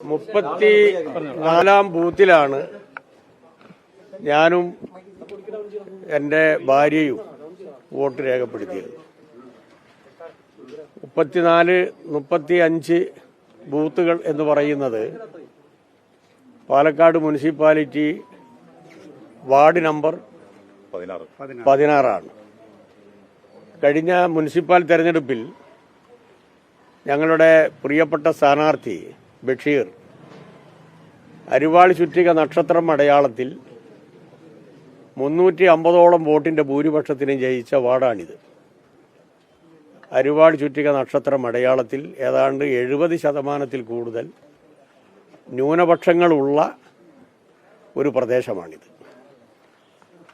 മുപ്പത്തി നാലാം ബൂത്തിലാണ് ഞാനും എന്റെ ഭാര്യയും വോട്ട് രേഖപ്പെടുത്തിയത്. മുപ്പത്തിനാല് മുപ്പത്തി അഞ്ച് ബൂത്തുകൾ എന്ന് പറയുന്നത് പാലക്കാട് മുനിസിപ്പാലിറ്റി വാർഡ് നമ്പർ പതിനാറ് പതിനാറാണ്. കഴിഞ്ഞ മുനിസിപ്പൽ തെരഞ്ഞെടുപ്പിൽ ഞങ്ങളുടെ പ്രിയപ്പെട്ട സ്ഥാനാർത്ഥി ബഷീർ. അരിവാൾ ചുറ്റിക നക്ഷത്രം അടയാളത്തിൽ മുന്നൂറ്റി അമ്പതോളം വോട്ടിന്റെ ഭൂരിപക്ഷത്തിന് ജയിച്ച വാർഡാണിത്. അരിവാൾ ചുറ്റിക നക്ഷത്രം അടയാളത്തിൽ ഏതാണ്ട് എഴുപത് ശതമാനത്തിൽ കൂടുതൽ ന്യൂനപക്ഷങ്ങളുള്ള ഒരു പ്രദേശമാണിത്.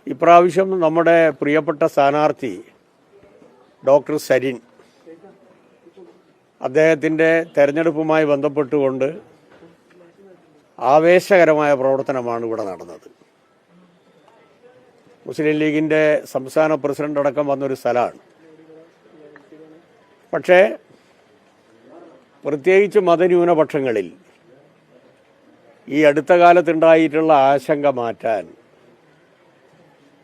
ഇപ്രാവശ്യം നമ്മുടെ പ്രിയപ്പെട്ട സ്ഥാനാർത്ഥി ഡോക്ടർ സരിൻ അദ്ദേഹത്തിന്റെ തെരഞ്ഞെടുപ്പുമായി ബന്ധപ്പെട്ടുകൊണ്ട് ആവേശകരമായ പ്രവർത്തനമാണ് ഇവിടെ നടന്നത്. മുസ്ലിം ലീഗിന്റെ സംസ്ഥാന പ്രസിഡന്റ് അടക്കം വന്നൊരു സ്ഥലമാണ് പക്ഷേ പ്രത്യേകിച്ച് മതന്യൂനപക്ഷങ്ങളിൽ ഈ അടുത്ത കാലത്തുണ്ടായിട്ടുള്ള ആശങ്ക മാറ്റാൻ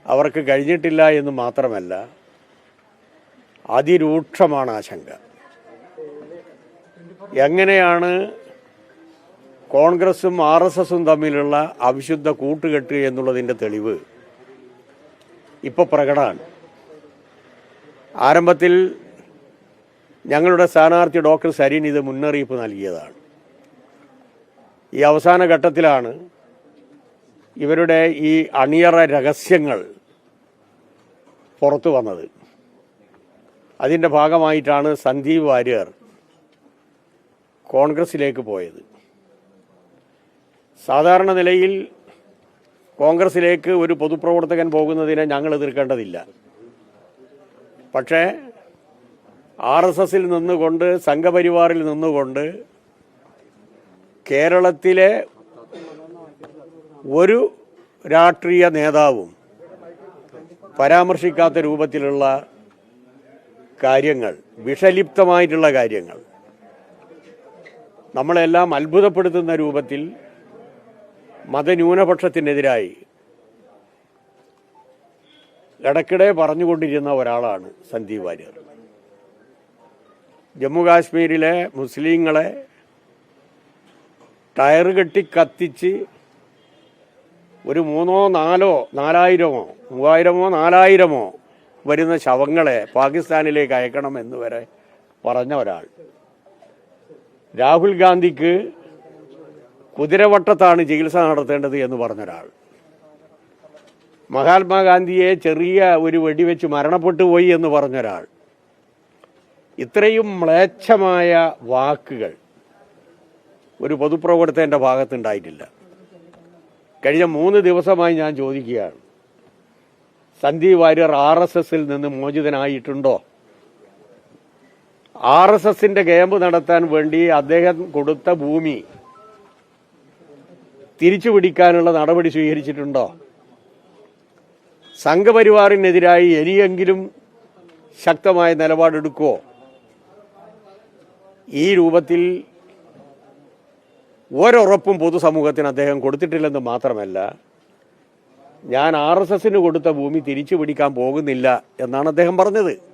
അവർക്ക് കഴിഞ്ഞിട്ടില്ല എന്ന് മാത്രമല്ല അതിരൂക്ഷമാണ് ആശങ്ക. എങ്ങനെയാണ് കോൺഗ്രസും ആർ എസ് എസും തമ്മിലുള്ള അവിശുദ്ധ കൂട്ടുകെട്ട് എന്നുള്ളതിന്റെ തെളിവ് ഇപ്പോൾ പ്രകടമാണ്. ആരംഭത്തിൽ ഞങ്ങളുടെ സ്ഥാനാർത്ഥി ഡോക്ടർ സരിൻ ഇത് മുന്നറിയിപ്പ് നൽകിയതാണ്. ഈ അവസാന ഘട്ടത്തിലാണ് ഇവരുടെ ഈ അണിയറ രഹസ്യങ്ങൾ പുറത്തു വന്നത്. അതിന്റെ ഭാഗമായിട്ടാണ് സന്ദീപ് വാര്യർ കോൺഗ്രസിലേക്ക് പോയത്. സാധാരണ നിലയിൽ കോൺഗ്രസിലേക്ക് ഒരു പൊതുപ്രവർത്തകൻ പോകുന്നതിനെ ഞങ്ങൾ എതിർക്കേണ്ടതില്ല. പക്ഷേ ആർ എസ് എസിൽ നിന്നുകൊണ്ട് സംഘപരിവാറിൽ നിന്നുകൊണ്ട് കേരളത്തിലെ ഒരു രാഷ്ട്രീയ നേതാവും പരാമർശിക്കാത്ത രൂപത്തിലുള്ള കാര്യങ്ങൾ വിഷലിപ്തമായിട്ടുള്ള കാര്യങ്ങൾ നമ്മളെല്ലാം അത്ഭുതപ്പെടുത്തുന്ന രൂപത്തിൽ മതന്യൂനപക്ഷത്തിനെതിരായി ഇടയ്ക്കിടെ പറഞ്ഞുകൊണ്ടിരുന്ന ഒരാളാണ് സന്ദീപ് വാര്യർ. ജമ്മുകാശ്മീരിലെ മുസ്ലിങ്ങളെ ടയർ കെട്ടി കത്തിച്ച് ഒരു മൂന്നോ നാലോ നാലായിരമോ മൂവായിരമോ നാലായിരമോ വരുന്ന ശവങ്ങളെ പാകിസ്ഥാനിലേക്ക് അയക്കണം എന്ന് വരെ പറഞ്ഞ ഒരാൾ. രാഹുൽ ഗാന്ധിക്ക് കുതിരവട്ടത്താണ് ചികിത്സ നടത്തേണ്ടത് എന്ന് പറഞ്ഞൊരാൾ. മഹാത്മാഗാന്ധിയെ ചെറിയ ഒരു വെടിവെച്ച് മരണപ്പെട്ടു പോയി എന്ന് പറഞ്ഞൊരാൾ. ഇത്രയും മ്ലേച്ഛമായ വാക്കുകൾ ഒരു പൊതുപ്രവർത്തകന്റെ ഭാഗത്തുണ്ടായിട്ടില്ല. കഴിഞ്ഞ മൂന്ന് ദിവസമായി ഞാൻ ചോദിക്കുകയാണ്. സന്ദീപ് വാര്യർ ആർ എസ് എസിൽ നിന്ന് മോചിതനായിട്ടുണ്ടോ? ആർ എസ് എസിന്റെ ക്യാമ്പ് നടത്താൻ വേണ്ടി അദ്ദേഹം കൊടുത്ത ഭൂമി തിരിച്ചു പിടിക്കാനുള്ള നടപടി സ്വീകരിച്ചിട്ടുണ്ടോ? സംഘപരിവാറിനെതിരായി ഇനിയെങ്കിലും ശക്തമായ നിലപാടെടുക്കുമോ ഈ രൂപത്തിൽ ഒരുറപ്പും പൊതുസമൂഹത്തിന് അദ്ദേഹം കൊടുത്തിട്ടില്ലെന്ന് മാത്രമല്ല ഞാൻ ആർ എസ് എസിന് കൊടുത്ത ഭൂമി തിരിച്ചു പിടിക്കാൻ പോകുന്നില്ല എന്നാണ് അദ്ദേഹം പറഞ്ഞത്.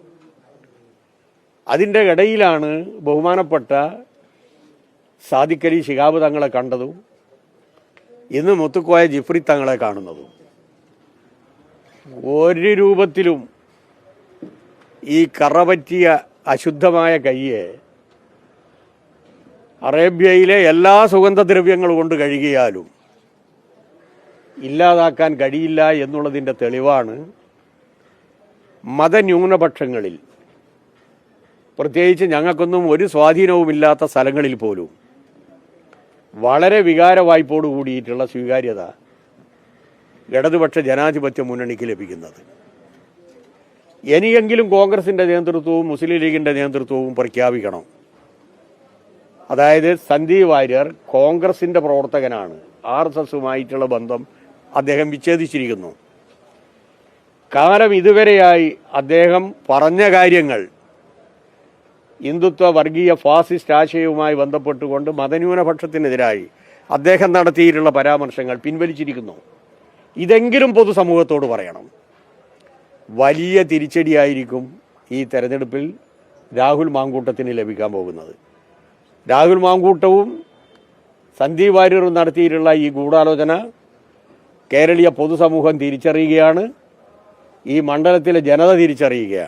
അതിന്റെ ഇടയിലാണ് ബഹുമാനപ്പെട്ട സാദിക്കലി ശിഹാബ് തങ്ങളെ കണ്ടതും ഇന്ന് മുത്തുക്കോയ ജിഫ്രി തങ്ങളെ കാണുന്നതും. ഒരു രൂപത്തിലും ഈ കറപറ്റിയ അശുദ്ധമായ കയ്യെ അറേബ്യയിലെ എല്ലാ സുഗന്ധദ്രവ്യങ്ങൾ കൊണ്ട് കഴുകിയാലും ഇല്ലാതാക്കാൻ കഴിയില്ല എന്നുള്ളതിന്റെ തെളിവാണ് മതന്യൂനപക്ഷങ്ങളിൽ പ്രത്യേകിച്ച് ഞങ്ങൾക്കൊന്നും ഒരു സ്വാധീനവുമില്ലാത്ത സ്ഥലങ്ങളിൽ പോലും വളരെ വികാരവായ്പോട് കൂടിയിട്ടുള്ള സ്വീകാര്യത ഇടതുപക്ഷ ജനാധിപത്യ മുന്നണിക്ക് ലഭിക്കുന്നത്. ഇനിയെങ്കിലും കോൺഗ്രസിന്റെ നേതൃത്വവും മുസ്ലിം ലീഗിന്റെ നേതൃത്വവും പ്രഖ്യാപിക്കണം. അതായത് സന്ദീപ് വാര്യർ കോൺഗ്രസിന്റെ പ്രവർത്തകനാണ്. ആർ എസ് എസുമായിട്ടുള്ള ബന്ധം അദ്ദേഹം വിച്ഛേദിച്ചിരിക്കുന്നു. കാലം ഇതുവരെയായി അദ്ദേഹം പറഞ്ഞ കാര്യങ്ങൾ ഹിന്ദുത്വ വർഗീയ ഫാസിസ്റ്റ് ആശയവുമായി ബന്ധപ്പെട്ടുകൊണ്ട് മതന്യൂനപക്ഷത്തിനെതിരായി അദ്ദേഹം നടത്തിയിട്ടുള്ള പരാമർശങ്ങൾ പിൻവലിച്ചിരിക്കുന്നു. ഇതെങ്കിലും പൊതുസമൂഹത്തോട് പറയണം. വലിയ തിരിച്ചടിയായിരിക്കും ഈ തെരഞ്ഞെടുപ്പിൽ രാഹുൽ മാങ്കൂട്ടത്തിന് ലഭിക്കാൻ പോകുന്നത്. രാഹുൽ മാങ്കൂട്ടവും സന്ദീപ് വാര്യറും നടത്തിയിട്ടുള്ള ഈ ഗൂഢാലോചന കേരളീയ പൊതുസമൂഹം തിരിച്ചറിയുകയാണ്. ഈ മണ്ഡലത്തിലെ ജനത തിരിച്ചറിയുകയാണ്.